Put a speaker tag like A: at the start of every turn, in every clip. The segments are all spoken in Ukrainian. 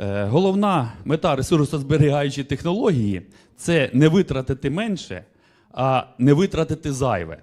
A: Е, Головна мета ресурсозберігаючої технології це не витратити менше, а не витратити зайве.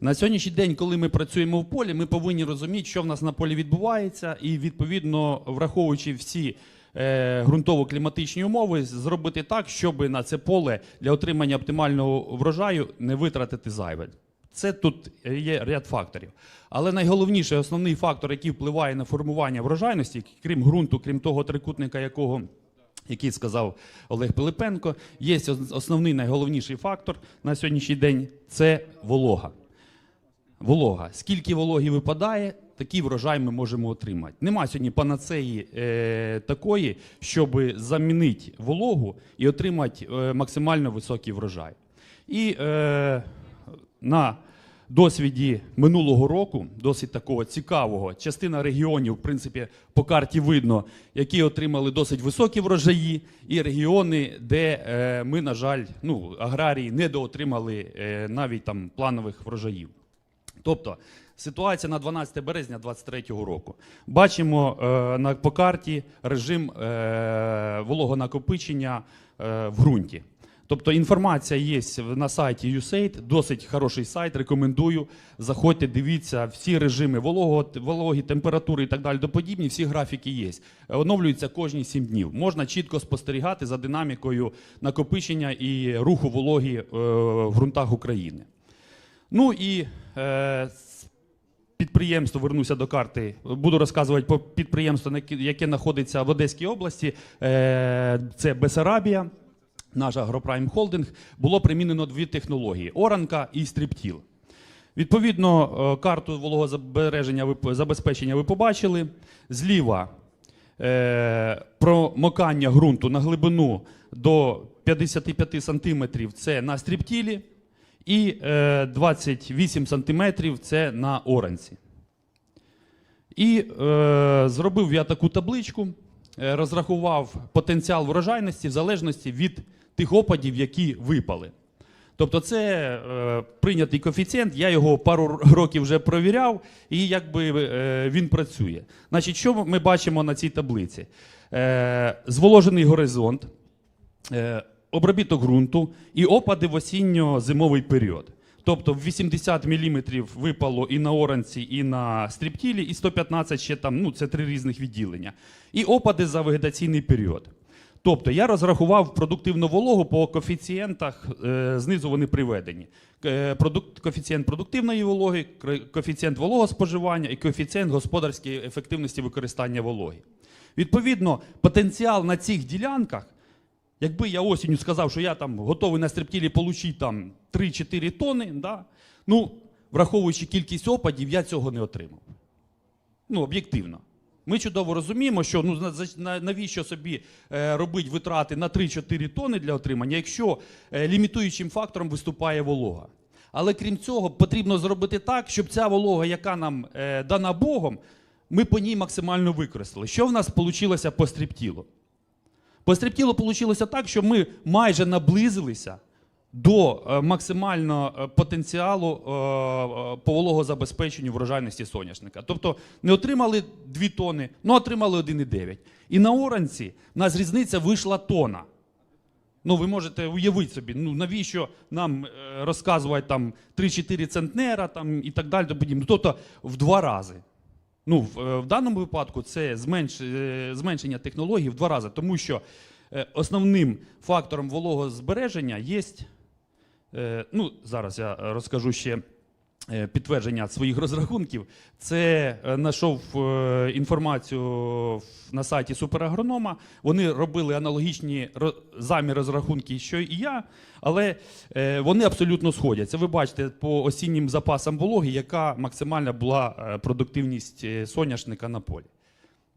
A: На сьогоднішній день, коли ми працюємо в полі, ми повинні розуміти, що в нас на полі відбувається, і відповідно, враховуючи всі е, ґрунтово-кліматичні умови, зробити так, щоб на це поле для отримання оптимального врожаю не витратити зайве. Це тут є ряд факторів. Але найголовніший основний фактор, який впливає на формування врожайності, крім ґрунту, крім того трикутника, якого який сказав Олег Пилипенко, є основний найголовніший фактор на сьогоднішній день це волога. Волога. Скільки вологі випадає, такий врожай ми можемо отримати. Нема сьогодні панацеї е, такої, щоб замінити вологу і отримати е, максимально високий врожай. І е, на досвіді минулого року, досить такого цікавого, частина регіонів, в принципі, по карті видно, які отримали досить високі врожаї, і регіони, де е, ми, на жаль, ну, аграрії недоотримали е, навіть там планових врожаїв. Тобто ситуація на 12 березня 2023 року. Бачимо е, на, по карті режим е, вологонакопичення е, в ґрунті. Тобто інформація є на сайті USAID, досить хороший сайт, рекомендую. Заходьте, дивіться, всі режими волого, вологі, температури і так далі, до подібні, всі графіки є. Оновлюються кожні 7 днів. Можна чітко спостерігати за динамікою накопичення і руху вологі е, в ґрунтах України. Ну і е, підприємство, вернуся до карти, буду розказувати про підприємство, яке знаходиться в Одеській області. Е, це Бесарабія, наш Агропрайм Холдинг. Було примінено дві технології: оранка і стріптіл. Відповідно, е, карту вологозабереження забезпечення ви побачили. Зліва е, промокання ґрунту на глибину до 55 см це на стріптілі, і е, 28 см це на оранці. І е, зробив я таку табличку, е, розрахував потенціал врожайності в залежності від тих опадів, які випали. Тобто це е, прийнятий коефіцієнт, я його пару років вже провіряв, і якби е, він працює. Значить, що ми бачимо на цій таблиці? Е, зволожений горизонт, е, обробіток ґрунту і опади в осінньо-зимовий період. Тобто в 80 мм випало і на оранці, і на стріптілі, і 115 ще там, ну це три різних відділення. І опади за вегетаційний період. Тобто я розрахував продуктивну вологу по коефіцієнтах, е, знизу вони приведені. Е, коефіцієнт продуктивної вологи, коефіцієнт вологоспоживання і коефіцієнт господарської ефективності використання вологи. Відповідно, потенціал на цих ділянках, якби я осінню сказав, що я там готовий на стриптілі отримати там 3-4 тони, да, ну, враховуючи кількість опадів, я цього не отримав. Ну, об'єктивно. Ми чудово розуміємо, що ну, навіщо собі е, робити витрати на 3-4 тони для отримання, якщо е, лімітуючим фактором виступає волога. Але крім цього, потрібно зробити так, щоб ця волога, яка нам е, дана Богом, ми по ній максимально використали. Що в нас вийшло по стріптілу? По стріптілу вийшло так, що ми майже наблизилися до е, максимального е, потенціалу е, по вологозабезпеченню врожайності соняшника. Тобто не отримали 2 тони, ну отримали 1,9. І на оранці в нас різниця вийшла тона. Ну, ви можете уявити собі, ну навіщо нам розказувати там 3-4 центнера там, і так далі. Тобто в два рази. Ну, в, в даному випадку це зменш, зменшення технологій в два рази, тому що основним фактором вологозбереження є. Е, ну, зараз я розкажу ще е, підтвердження своїх розрахунків. Це е, знайшов інформацію на сайті суперагронома. Вони робили аналогічні заміри розрахунки, що і я, але вони абсолютно сходяться. Ви бачите по осіннім запасам вологи, яка максимальна була продуктивність соняшника на полі.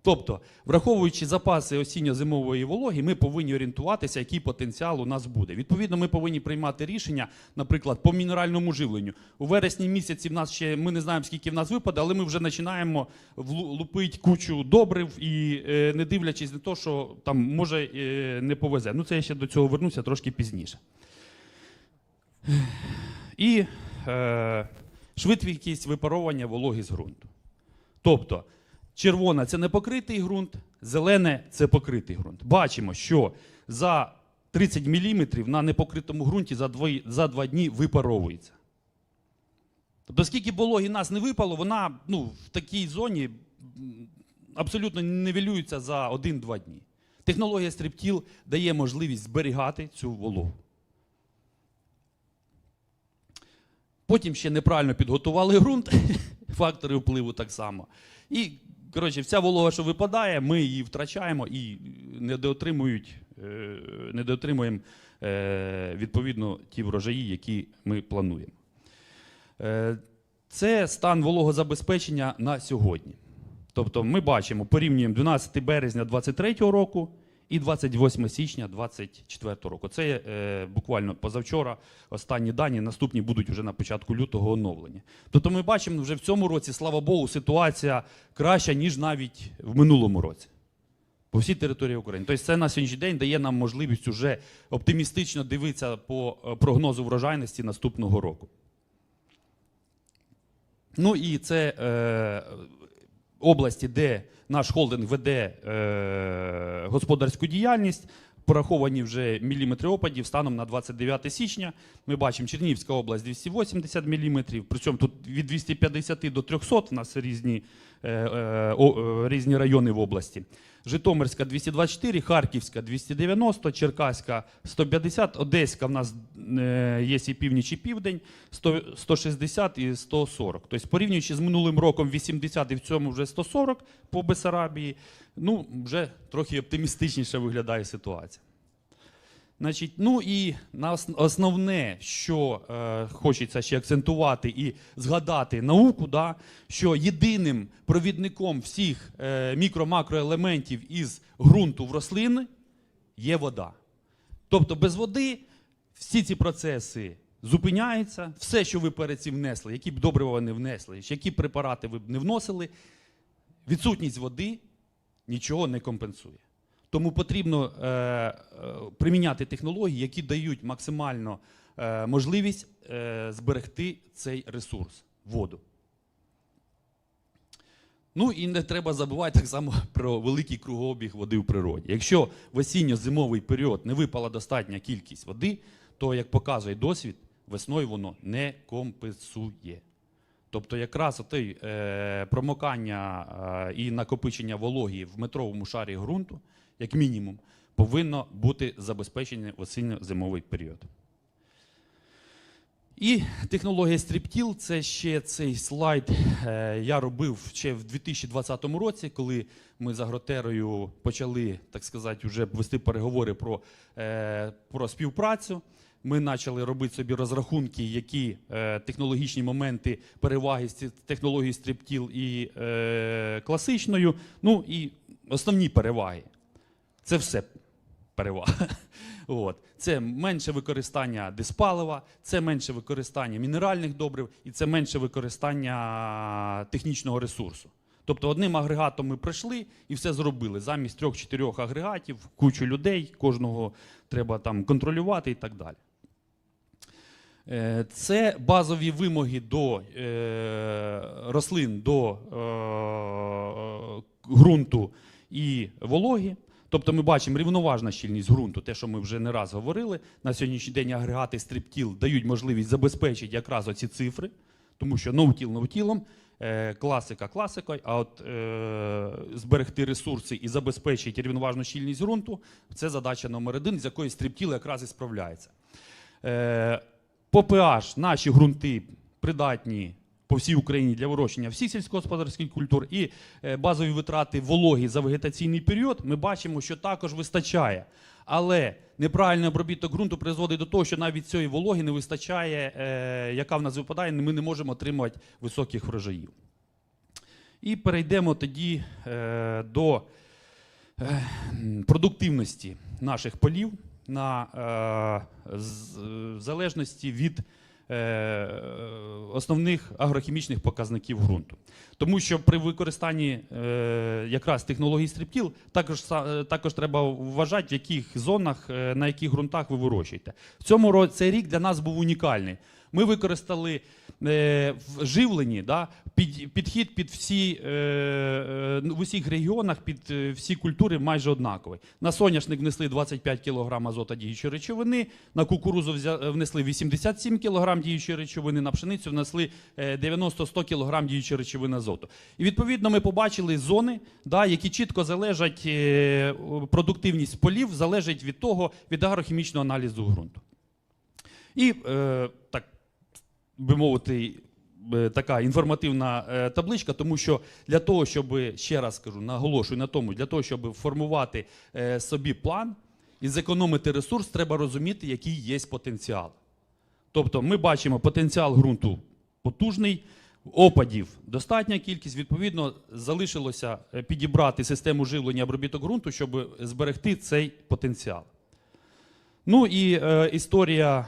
A: Тобто, враховуючи запаси осінньо-зимової вологи, ми повинні орієнтуватися, який потенціал у нас буде. Відповідно, ми повинні приймати рішення, наприклад, по мінеральному живленню. У вересні місяці в нас ще ми не знаємо, скільки в нас випаде, але ми вже починаємо лупити кучу добрив і е, не дивлячись на те, що там може е, не повезе. Ну, це я ще до цього вернуся трошки пізніше. І е, швидкість випаровування вологи з ґрунту. Тобто, червона це непокритий ґрунт, зелене це покритий ґрунт. Бачимо, що за 30 мм на непокритому ґрунті за два, за два дні випаровується. Тобто, скільки вологі нас не випало, вона ну, в такій зоні абсолютно нивелюється за 1-2 дні. Технологія стриптіл дає можливість зберігати цю вологу. Потім ще неправильно підготували ґрунт, фактори впливу так само. І, коротше, вся волога, що випадає, ми її втрачаємо і недоотримують, е, недоотримуємо е, відповідно ті врожаї, які ми плануємо. Е, Це стан вологозабезпечення на сьогодні. Тобто ми бачимо, порівнюємо 12 березня 2023 року і 28 січня 2024 року. Це е, буквально позавчора останні дані, наступні будуть вже на початку лютого оновлення. Тобто ми бачимо вже в цьому році, слава Богу, ситуація краща, ніж навіть в минулому році. По всій території України. Тобто це на сьогоднішній день дає нам можливість уже оптимістично дивитися по е, прогнозу врожайності наступного року. Ну і це е, області, де наш холдинг веде е, господарську діяльність. Пораховані вже міліметри опадів станом на 29 січня. Ми бачимо Чернігівська область 280 міліметрів, причому тут від 250 до 300 в нас різні, е, е, е, різні райони в області. Житомирська 224, Харківська 290, Черкаська 150, Одеська в нас е, є і північ, і південь 100, 160 і 140. Тобто, порівнюючи з минулим роком 80 і в цьому вже 140 по Бесарабії, ну вже трохи оптимістичніше виглядає ситуація. Значить, ну і основне, що е, хочеться ще акцентувати і згадати науку, да, що єдиним провідником всіх е, мікро-макроелементів із ґрунту в рослини є вода. Тобто без води всі ці процеси зупиняються, все, що ви перед цим внесли, які б добрива ви не внесли, які препарати ви б не вносили, відсутність води нічого не компенсує. Тому потрібно е, е, приміняти технології, які дають максимально е, можливість е, зберегти цей ресурс воду. Ну і не треба забувати так само про великий кругообіг води в природі. Якщо в осінньо-зимовий період не випала достатня кількість води, то, як показує досвід, весною воно не компенсує. Тобто, якраз отой, е, промокання е, і накопичення вологі в метровому шарі ґрунту, як мінімум, повинно бути забезпечене осінньо-зимовий період. І технологія Стріптіл це ще цей слайд е, я робив ще в 2020 році, коли ми з Агротерою почали, так сказати, вже вести переговори про, е, про співпрацю. Ми почали робити собі розрахунки, які е, технологічні моменти переваги технології Стріптіл і е, класичною. Ну і основні переваги. Це все перевага. От. Це менше використання диспалива, це менше використання мінеральних добрив і це менше використання технічного ресурсу. Тобто одним агрегатом ми пройшли і все зробили. Замість трьох-чотирьох агрегатів, кучу людей, кожного треба там контролювати і так далі. Е, Це базові вимоги до е, рослин, до е, ґрунту і вологі. Тобто ми бачимо рівноважна щільність ґрунту, те, що ми вже не раз говорили. На сьогоднішній день агрегати стриптіл дають можливість забезпечити якраз оці цифри, тому що ноутіл ноутілом, е, класика класикою, а от е, зберегти ресурси і забезпечити рівноважну щільність ґрунту це задача номер один, з якої стриптіл якраз і справляється. Е, по pH наші ґрунти придатні по всій Україні для вирощення всіх сільськогосподарських культур і е, базові витрати вологі за вегетаційний період ми бачимо, що також вистачає. Але неправильний обробіток ґрунту призводить до того, що навіть цієї вологи не вистачає, е, яка в нас випадає, ми не можемо отримувати високих врожаїв. І перейдемо тоді е, до продуктивності наших полів на е, в залежності від е, основних агрохімічних показників ґрунту. Тому що при використанні е, якраз технології стріптіл також, також треба вважати, в яких зонах, на яких ґрунтах ви вирощуєте. В цьому цей рік для нас був унікальний. Ми використали е, в живленні да, під, підхід під всі, е, е, в усіх регіонах, під е, всі культури майже однаковий. На соняшник внесли 25 кг азота діючої речовини, на кукурузу взя- внесли 87 кг діючої речовини, на пшеницю внесли е, 90-100 кг діючої речовини азоту. І відповідно ми побачили зони, да, які чітко залежать, е, продуктивність полів залежить від того, від агрохімічного аналізу ґрунту. І е, так би мовити, е, така інформативна е, табличка, тому що для того, щоб ще раз скажу, наголошую на тому, для того, щоб формувати е, собі план і зекономити ресурс, треба розуміти, який є потенціал. Тобто ми бачимо потенціал ґрунту потужний, опадів достатня кількість. Відповідно, залишилося підібрати систему живлення обробіток ґрунту, щоб зберегти цей потенціал. Ну і е, історія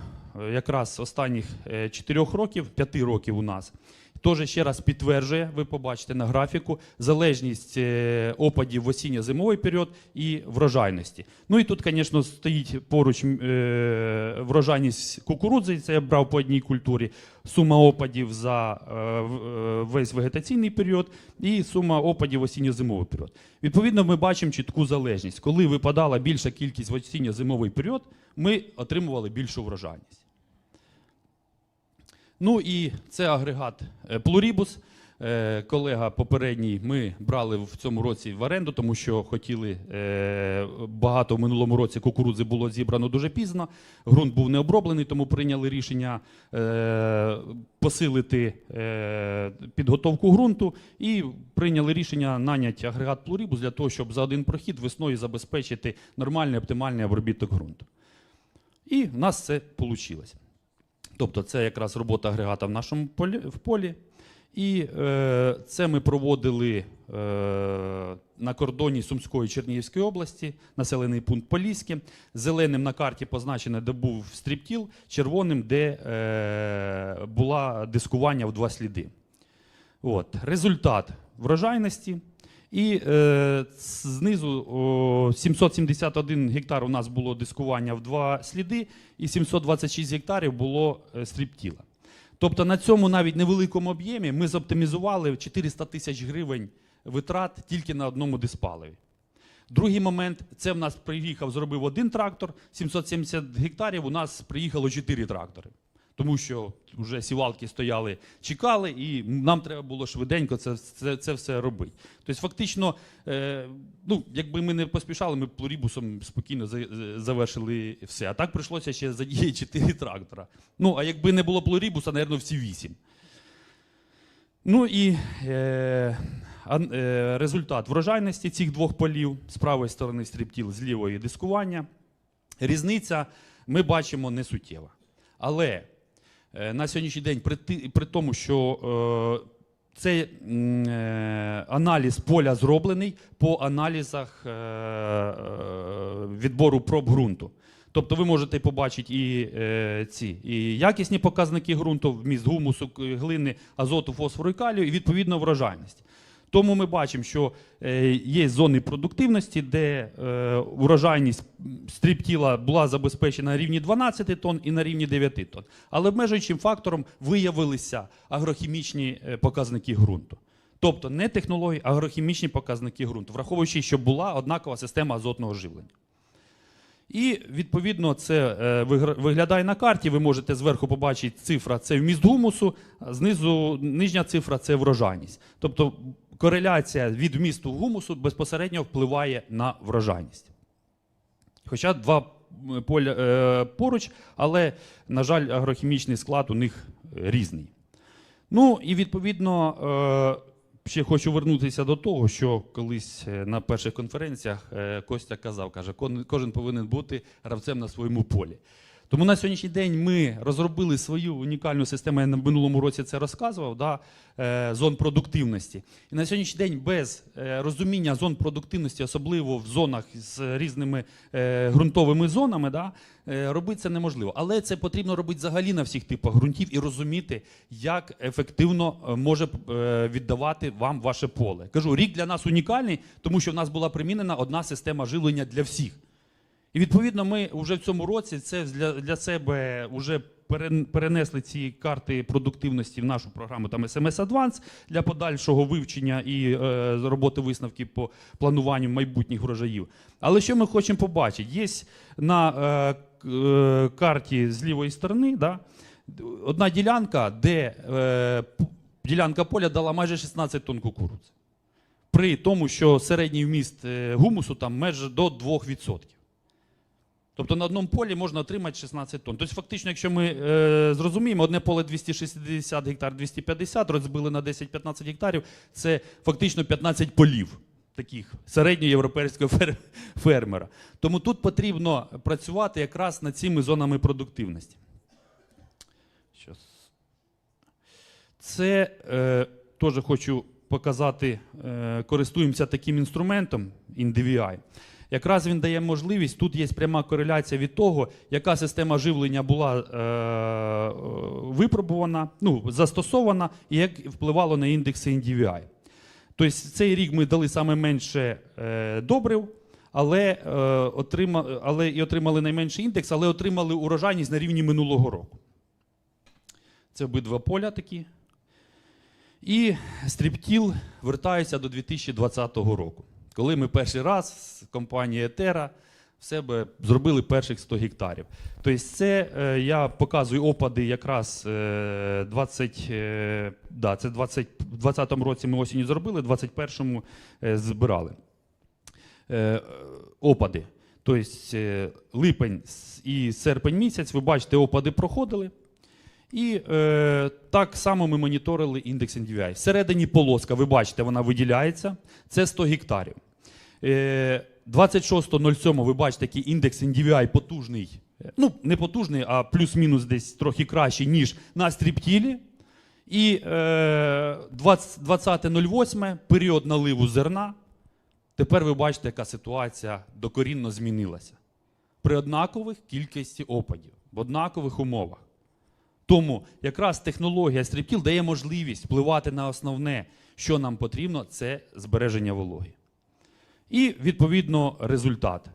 A: якраз останніх е, 4 років, 5 років у нас. Теж ще раз підтверджує, ви побачите на графіку, залежність е, опадів в осінньо-зимовий період і врожайності. Ну і тут, звісно, стоїть поруч е, врожайність кукурудзи, це я брав по одній культурі, сума опадів за весь вегетаційний період і сума опадів в осінньо-зимовий період. Відповідно, ми бачимо чітку залежність. Коли випадала більша кількість в осінньо-зимовий період, ми отримували більшу врожайність. Ну і це агрегат е, Pluribus. Е, Колега попередній ми брали в цьому році в оренду, тому що хотіли е, багато в минулому році кукурудзи було зібрано дуже пізно. Ґрунт був не оброблений, тому прийняли рішення посилити підготовку ґрунту і прийняли рішення наняти агрегат Pluribus для того, щоб за один прохід весною забезпечити нормальний оптимальний обробіток ґрунту. І в нас це вийшло. Тобто це якраз робота агрегата в нашому полі, в полі. І е, це ми проводили е, на кордоні Сумської Чернігівської області, населений пункт Поліське. Зеленим на карті позначено, де був стріптіл, червоним, де е, була дискування в два сліди. От. Результат врожайності. І е, знизу о, 771 гектар у нас було дискування в два сліди, і 726 гектарів було е, стріптіла. Тобто на цьому навіть невеликому об'ємі ми зоптимізували 400 тисяч гривень витрат тільки на одному диспаливі. Другий момент це в нас приїхав, зробив один трактор, 770 гектарів, у нас приїхало 4 трактори. Тому що вже сівалки стояли, чекали, і нам треба було швиденько це, це, це все робити. Тобто, фактично, е, ну, якби ми не поспішали, ми плурібусом спокійно за- завершили все. А так прийшлося ще задіяти 4 трактора. Ну, а якби не було плурібуса, напевно, всі 8. Ну і е, е, результат врожайності цих двох полів з правої сторони стріптіл, з лівої дискування. Різниця ми бачимо не суттєва. Але е, на сьогоднішній день, при, при тому, що е, цей е, аналіз поля зроблений по аналізах е, е, відбору проб ґрунту. Тобто ви можете побачити і е, ці і якісні показники ґрунту, вміст гумусу, глини, азоту, фосфору і калію, і відповідно врожайність. Тому ми бачимо, що е, є зони продуктивності, де е, урожайність стріптіла була забезпечена на рівні 12 тонн і на рівні 9 тонн. Але обмежуючим фактором виявилися агрохімічні е, показники ґрунту. Тобто не технології, а агрохімічні показники ґрунту, враховуючи, що була однакова система азотного живлення. І відповідно це виглядає на карті. Ви можете зверху побачити цифра це вміст гумусу, знизу нижня цифра це врожайність. Тобто кореляція від вмісту гумусу безпосередньо впливає на врожайність. Хоча два поля е, поруч, але, на жаль, агрохімічний склад у них різний. Ну і відповідно, е, ще хочу вернутися до того, що колись е, на перших конференціях Костя казав, каже, кожен повинен бути гравцем на своєму полі. Тому на сьогоднішній день ми розробили свою унікальну систему. Я на минулому році це розказував, да, е, зон продуктивності. І на сьогоднішній день без е, розуміння зон продуктивності, особливо в зонах з різними е, ґрунтовими зонами, да, робити це неможливо. Але це потрібно робити взагалі на всіх типах ґрунтів і розуміти, як ефективно може віддавати вам ваше поле. Кажу, рік для нас унікальний, тому що в нас була примінена одна система живлення для всіх. І відповідно, ми вже в цьому році це для, для себе вже перенесли ці карти продуктивності в нашу програму там SMS Advance для подальшого вивчення і е, роботи висновків по плануванню майбутніх врожаїв. Але що ми хочемо побачити? Є на е, е, карті з лівої сторони да, одна ділянка, де е, ділянка поля дала майже 16 тонн кукурудзи. При тому, що середній вміст е, гумусу там майже до 2%. Тобто на одному полі можна отримати 16 тонн. Тобто, фактично, якщо ми е, зрозуміємо, одне поле 260 гектар, 250, розбили на 10-15 гектарів, це фактично 15 полів таких середньоєвропейського фермера. Тому тут потрібно працювати якраз над цими зонами продуктивності. Це е, теж хочу показати, е, користуємося таким інструментом InDVI. Якраз він дає можливість, тут є пряма кореляція від того, яка система живлення була е, випробувана, ну, застосована, і як впливало на індекси NDVI. Тобто цей рік ми дали саме менше е, добрив, але, е, отрима, але і отримали найменший індекс, але отримали урожайність на рівні минулого року. Це обидва поля такі. І стріптіл вертається до 2020 року, коли ми перший раз з компанією Етера в себе зробили перших 100 гектарів. Тобто, це е, я показую опади якраз е, 20, е, да, це 20, в 20 році ми осінню зробили, в 21-му е, збирали. Е, опади. Тобто е, липень і серпень місяць, ви бачите, опади проходили. І е, так само ми моніторили індекс NDVI. Всередині полоска, ви бачите, вона виділяється. Це 100 гектарів. Е, 26.07 ви бачите, який індекс NDVI потужний. Е, Ну, не потужний, а плюс-мінус десь трохи кращий, ніж на стріптілі. І е, 20.08 період наливу зерна. Тепер ви бачите, яка ситуація докорінно змінилася. При однакових кількості опадів, в однакових умовах. Тому якраз технологія стріптіл дає можливість впливати на основне, що нам потрібно, це збереження вологи. І відповідно результат.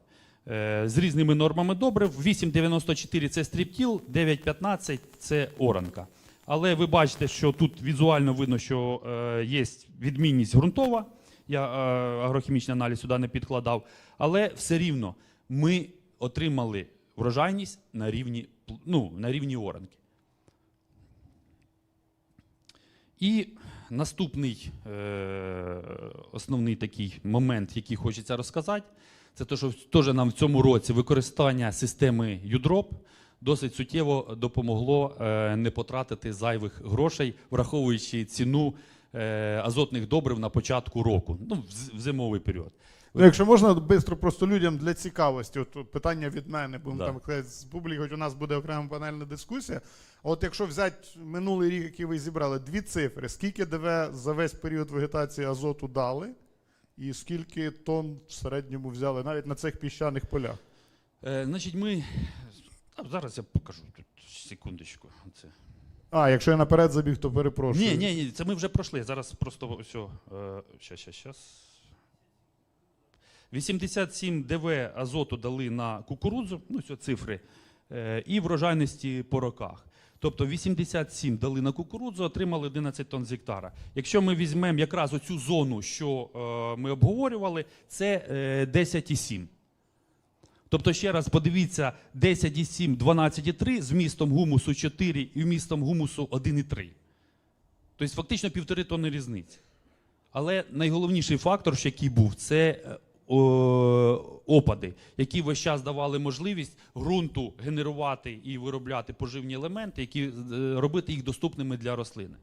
A: Е, З різними нормами добрив. 8,94 це стріптіл, 9,15 це оранка. Але ви бачите, що тут візуально видно, що е, є відмінність ґрунтова. Я е, агрохімічний аналіз сюди не підкладав. Але все рівно ми отримали врожайність на рівні, ну, на рівні оранки. І наступний е, основний такий момент, який хочеться розказати, це те, що теж нам в цьому році використання системи UDROP досить суттєво допомогло е, не потратити зайвих грошей, враховуючи ціну е, азотних добрив на початку року, ну, в, зимовий період.
B: Ну, якщо можна, швидко просто людям для цікавості, от питання від мене, будемо
A: Да.
B: там казати, з публіки, хоч у нас буде окрема панельна дискусія. От якщо взяти минулий рік, який ви зібрали, дві цифри, скільки ДВ за весь період вегетації азоту дали, і скільки тонн в середньому взяли навіть на цих піщаних полях?
A: Е, значить, ми. А, зараз я покажу тут секундочку. Це.
B: А, якщо я наперед забіг, то перепрошую.
A: Ні, ні, ні, це ми вже пройшли. Зараз просто все. Е, щас, щас, щас. 87 ДВ азоту дали на кукурудзу, ну це цифри, е, і врожайності по роках. Тобто 87 дали на кукурудзу, отримали 11 тонн з гектара. Якщо ми візьмемо якраз оцю зону, що е, ми обговорювали, це е, 10,7. Тобто, ще раз подивіться, 10,7, 12,3 з вмістом гумусу 4 і вмістом гумусу 1,3. Тобто фактично півтори тонни різниці. Але найголовніший фактор, що який був, це е, опади, які весь час давали можливість ґрунту генерувати і виробляти поживні елементи, які е, робити їх доступними для рослини.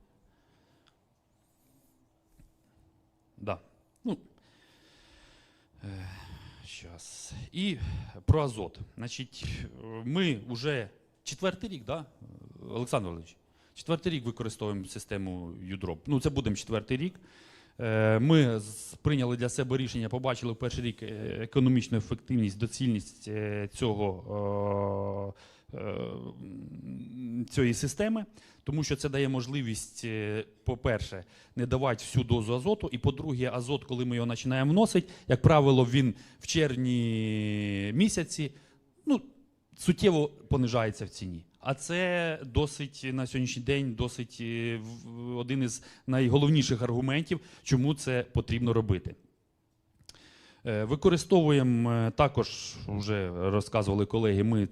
A: Да. Ну, е, щас. І про азот. Значить, ми вже четвертий рік, да? Олександр Валерійович? Четвертий рік використовуємо систему UDROP. Ну, це будемо четвертий рік. Е, Ми прийняли для себе рішення, побачили в перший рік е, економічну ефективність, доцільність е, цього, цієї системи, тому що це дає можливість, по-перше, не давати всю дозу азоту, і по-друге, азот, коли ми його починаємо вносити, як правило, він в червні місяці, ну, суттєво понижається в ціні. А це досить на сьогоднішній день досить е, один із найголовніших аргументів, чому це потрібно робити. Е, Використовуємо е, також, вже розказували колеги, ми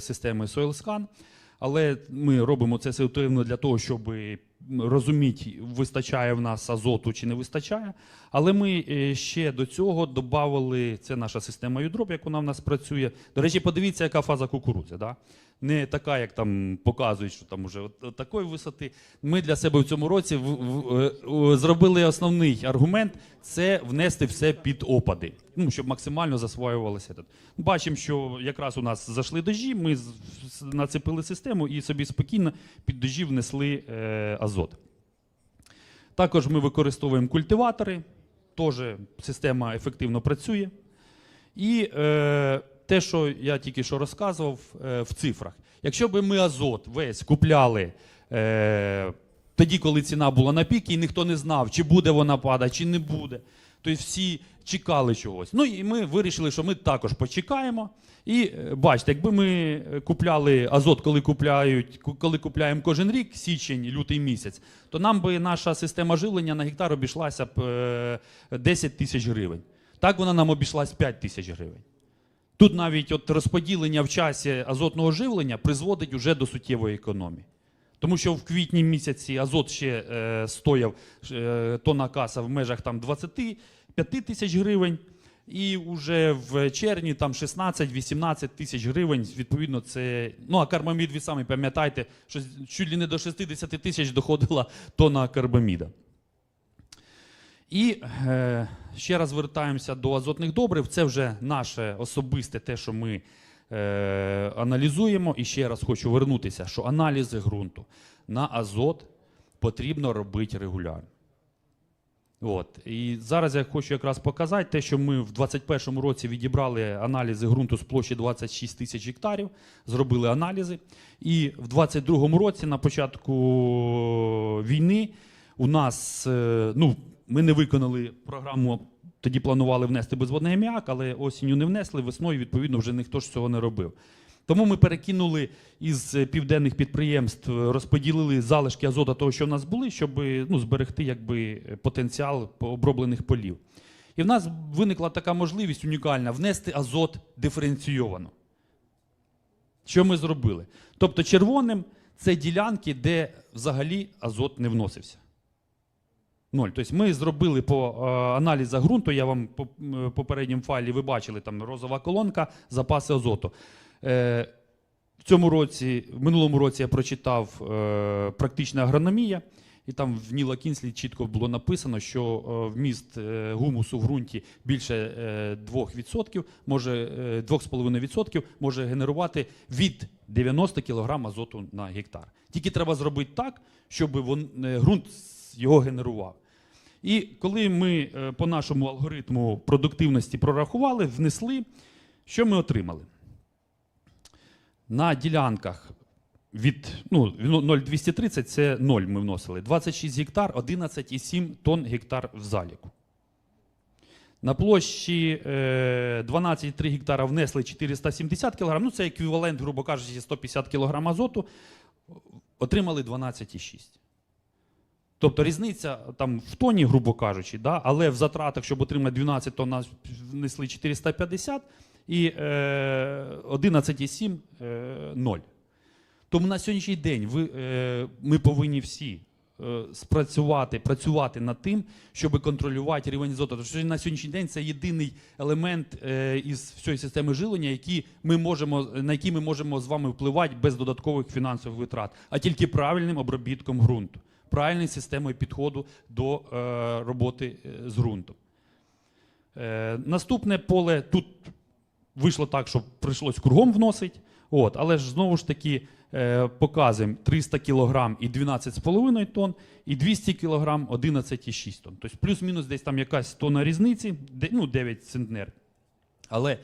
A: системи SoilScan, але ми робимо це ситуативно для того, щоб розуміти, вистачає в нас азоту чи не вистачає. Але ми е, ще до цього додали, це наша система UDROP, як вона в нас працює. До речі, подивіться, яка фаза кукурудзи. Да? Не така, як там показують, що там уже такої висоти. Ми для себе в цьому році в, в, е, е, зробили основний аргумент це внести все під опади, ну, щоб максимально засвоювалося. Бачимо, що якраз у нас зайшли дожі, ми нацепили систему і собі спокійно під дожі внесли е, азот. Також ми використовуємо культиватори, теж система ефективно працює. І е, те, що я тільки що розказував е, в цифрах. Якщо б ми азот весь купляли е, тоді, коли ціна була на піки, і ніхто не знав, чи буде вона падати, чи не буде. Тобто всі чекали чогось. Ну і ми вирішили, що ми також почекаємо. І е, бачите, якби ми е, купляли азот, коли купляють, коли купляємо кожен рік, січень, лютий місяць, то нам би наша система живлення на гектар обійшлася б е, 10 тисяч гривень. Так вона нам обійшлась 5 тисяч гривень. Тут навіть от розподілення в часі азотного живлення призводить уже до суттєвої економії. Тому що в квітні місяці азот ще е, стояв е, тонна каса в межах там 25 тисяч гривень, і вже в червні там 16-18 тисяч гривень. Відповідно, це. Ну а карбамід, ви самі пам'ятаєте, що чуть ли не до 60 тисяч доходила тонна карбаміда. І е, ще раз вертаємося до азотних добрив. Це вже наше особисте те, що ми е, аналізуємо. І ще раз хочу вернутися, що аналізи ґрунту на азот потрібно робити регулярно. От. І зараз я хочу якраз показати те, що ми в 2021 році відібрали аналізи ґрунту з площі 26 тисяч гектарів, зробили аналізи. І в 2022 році, на початку війни, у нас е, ну, ми не виконали програму. Тоді планували внести безводний аміак, але осінню не внесли, весною, відповідно, вже ніхто ж цього не робив. Тому ми перекинули із е, південних підприємств, е, розподілили залишки азота того, що в нас були, щоб е, ну, зберегти якби, потенціал оброблених полів. І в нас виникла така можливість унікальна внести азот диференційовано. Що ми зробили? Тобто червоним це ділянки, де взагалі азот не вносився. Ноль. Тобто ми зробили по аналізах ґрунту, я вам по попередньому файлі ви бачили там розова колонка, запаси азоту. Е, в цьому році, в минулому році я прочитав е, практична агрономія, і там в Ніла Кінслі чітко було написано, що е, вміст гумусу в ґрунті більше е, 2%, може е, 2,5% може генерувати від 90 кг азоту на гектар. Тільки треба зробити так, щоб ґрунт його генерував. І коли ми по нашому алгоритму продуктивності прорахували, внесли, що ми отримали? На ділянках від ну, 0,230 це 0 ми вносили. 26 гектар, 11,7 тонн гектар в заліку. На площі е, 12,3 гектара внесли 470 кг, ну це еквівалент, грубо кажучи, 150 кг азоту, отримали 12,6. Тобто різниця там в тоні, грубо кажучи, да? але в затратах, щоб отримати 12 тонн, нас внесли 450 і е, 11,7 е, 0. Тому на сьогоднішній день ви, е, ми повинні всі е, спрацювати, працювати над тим, щоб контролювати рівень азоту. Тому на сьогоднішній день це єдиний елемент е, із всієї системи жилення, які ми можемо, на який ми можемо з вами впливати без додаткових фінансових витрат, а тільки правильним обробітком ґрунту, правильною системою підходу до е, роботи е, з ґрунтом. Е, наступне поле тут вийшло так, що прийшлось кругом вносити. От, але ж знову ж таки е, показуємо 300 кг і 12,5 тонн, і 200 кг 11,6 тонн. Тобто плюс-мінус десь там якась тонна різниці, де- ну 9 центнер. Але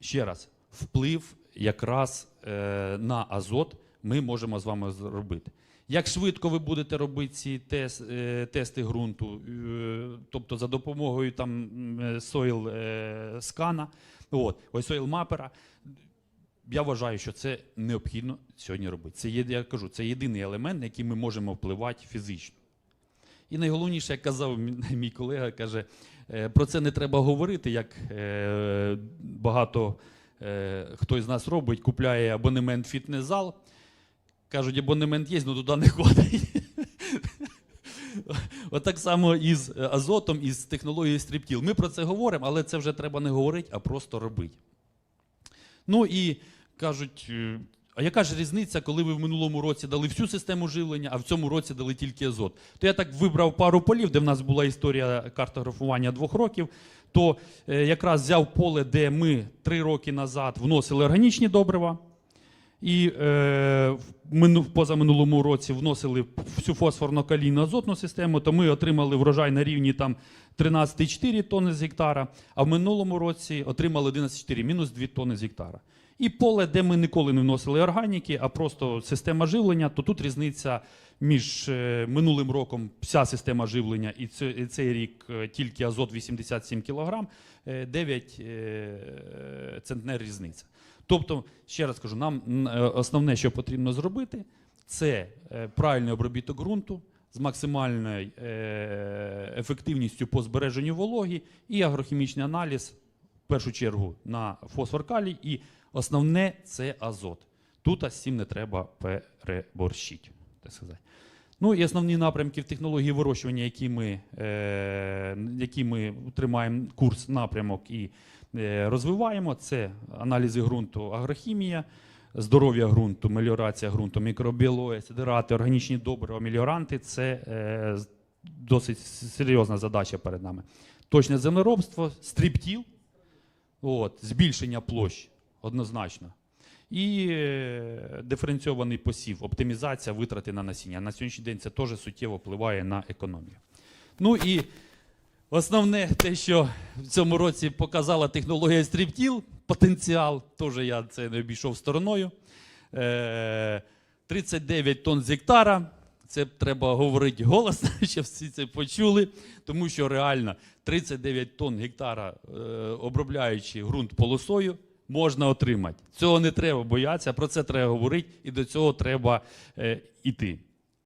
A: ще раз, вплив якраз е, на азот ми можемо з вами зробити. Як швидко ви будете робити ці тес, е, тести ґрунту, е, тобто за допомогою там е, soil е, скана, от, ось soil мапера, Я вважаю, що це необхідно сьогодні робити. Це є, я кажу, це єдиний елемент, на який ми можемо впливати фізично. І найголовніше, як казав мій- колега, каже, е, про це не треба говорити, як е, багато е, хто із нас робить, купляє абонемент в фітнес-зал. Кажуть, абонемент є, але туди не ходить. Отак само і з е, азотом, і з технологією стріптіл. Ми про це говоримо, але це вже треба не говорити, а просто робити. Ну і кажуть, е, а яка ж різниця, коли ви в минулому році дали всю систему живлення, а в цьому році дали тільки азот? То я так вибрав пару полів, де в нас була історія картографування двох років. То е, якраз взяв поле, де ми три роки назад вносили органічні добрива. І е, в мину- в позаминулому році вносили всю фосфорно-калійну азотну систему, то ми отримали врожай на рівні там 13,4 тонни з гектара, а в минулому році отримали 11,4, мінус 2 тонни з гектара. І поле, де ми ніколи не вносили органіки, а просто система живлення, то тут різниця між е, минулим роком вся система живлення і цей, рік е, тільки азот 87 кг, 9 е, центнер різниця. Тобто, ще раз кажу, нам е, основне, що потрібно зробити, це е, правильний обробіток ґрунту з максимальною е, ефективністю по збереженню вологі і агрохімічний аналіз, в першу чергу, на фосфор калій, і основне це азот. Тут з цим не треба переборщити. Так сказати. Ну і основні напрямки в технології вирощування, які ми, які ми тримаємо курс, напрямок і розвиваємо, це аналізи ґрунту, агрохімія, здоров'я ґрунту, меліорація ґрунту, мікробіологія, сидирати, органічні добрива, меліоранти це е, досить серйозна задача перед нами. Точне землеробство, стріптіл, от, збільшення площ однозначно. І е, диференційований посів, оптимізація витрати на насіння. На сьогоднішній день це теж суттєво впливає на економію. Ну і основне, те, що в цьому році показала технологія стріптіл, потенціал, теж я це не обійшов стороною. Е, 39 тонн з гектара. Це треба говорити голосно, щоб всі це почули, тому що реально 39 тонн гектара, е, обробляючи ґрунт полосою, можна отримати. Цього не треба боятися, про це треба говорити і до цього треба е, іти.